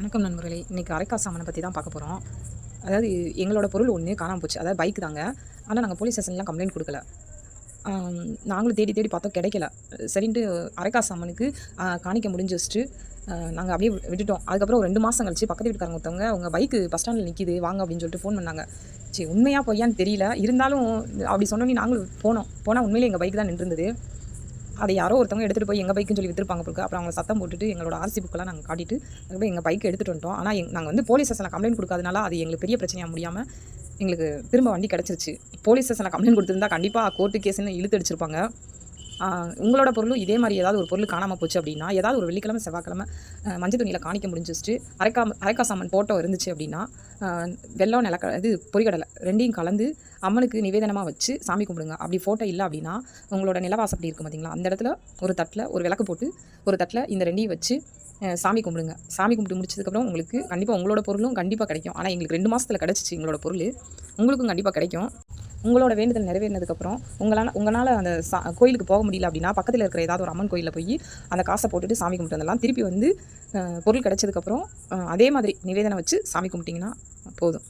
வணக்கம் நண்பர்களே. இன்றைக்கி அரைக்கா சாமானை பற்றி தான் பார்க்க போகிறோம் அதாவது எங்களோட பொருள் ஒன்று காணாமல் போச்சு. அதாவது பைக் தாங்க. ஆனால் நாங்கள் போலீஸ் ஸ்டேஷன்லாம் கம்ப்ளைண்ட் கொடுக்கல. நாங்களும் தேடி தேடி பார்த்தோம் கிடைக்கல. சரின்ட்டு அரைக்கா சாமானுக்கு காணிக்க முடிஞ்சு வச்சுட்டு நாங்கள் அப்படியே வி- விட்டுட்டோம். அதுக்கப்புறம் ஒரு ரெண்டு மாதம் கழிச்சு பக்கத்து வீட்டுக்காரங்க ஒருத்தவங்க உங்கள் பைக்கு பஸ் ஸ்டாண்டில் நிற்கிது வாங்க அப்படின்னு சொல்லிட்டு ஃபோன் பண்ணாங்க. சரி உண்மையாக பொய்யான்னு தெரியல. இருந்தாலும் அப்படி சொன்னோன்னே நாங்களும் போனோம். போனால் உண்மையிலே எங்கள் பைக் தான் நின்றுருந்தது. அதை யாரோ ஒருத்தவங்க எடுத்துகிட்டு போய் எங்கள் பைக்குன்னு சொல்லி விற்றுருப்பாங்க அப்புறம் அவங்க சத்தம் போட்டுட்டு எங்களோட ஆர்சி புக்கெல்லாம் நாங்கள் காட்டிட்டு அதுக்கப்புறம் எங்கள் பைக் எடுத்துகிட்டு வந்துட்டோம். ஆனால் எங் நாங்கள் வந்து போலீஸ் ஸ்டேஷனில் கம்ப்ளைண்ட் கொடுக்காதனால அது எங்களுக்கு பெரிய பிரச்சனையாக முடியாமல் எங்களுக்கு திரும்ப வண்டி கிடச்சிருச்சு. போலீஸ் ஸ்டேஷனில் கம்ப்ளைண்ட் கொடுத்துருந்தா கண்டிப்பாக கோர்ட்டு கேஸ்ன்னு இழுத்து அடிச்சிருப்பாங்க. உங்களோட பொருளும் இதே மாதிரி ஏதாவது ஒரு பொருள் காணாமல் போச்சு அப்படின்னா ஏதாவது ஒரு வெள்ளிக்கிழமை செவ்வாய்க்கிழமை மஞ்சள் துணியில் காணிக்க முடிஞ்சிச்சு அரைக்கா அரைக்கா சாமான் போட்டோ இருந்துச்சு அப்படின்னா வெள்ளம் நிலக்க இது பொறிகடலை ரெண்டையும் கலந்து அம்மனுக்கு நிவேதனமாக வச்சு சாமி கும்பிடுங்க. அப்படி ஃபோட்டோ இல்லை அப்படின்னா உங்களோட நிலவாசம் அப்படி இருக்கும் பார்த்தீங்களா அந்த இடத்துல ஒரு தட்டில் ஒரு விளக்கு போட்டு ஒரு தட்டில் இந்த ரெண்டையும் வச்சு சாமி கும்பிடுங்க. சாமி கும்பிட்டு முடிச்சதுக்கப்புறம் உங்களுக்கு கண்டிப்பாக உங்களோட பொருளும் கண்டிப்பாக கிடைக்கும். ஆனால் எங்களுக்கு ரெண்டு மாதத்தில் கிடச்சிச்சு எங்களோட பொருள். உங்களுக்கும் கண்டிப்பாக கிடைக்கும். உங்களோட வேண்டுதல் நிறைவேறினதுக்கப்புறம் உங்களால் உங்களால் அந்த சா கோயிலுக்கு போக முடியல அப்படின்னா பக்கத்தில் இருக்கிற ஏதாவது ஒரு அம்மன் கோயிலில் போய் அந்த காசை போட்டுட்டு சாமி கும்பிட்டு வந்துடலாம் திருப்பி வந்து பொருள் கிடச்சதுக்கப்புறம் அதே மாதிரி நிவேதனை வச்சு சாமி கும்பிட்டிங்கன்னா போதும்.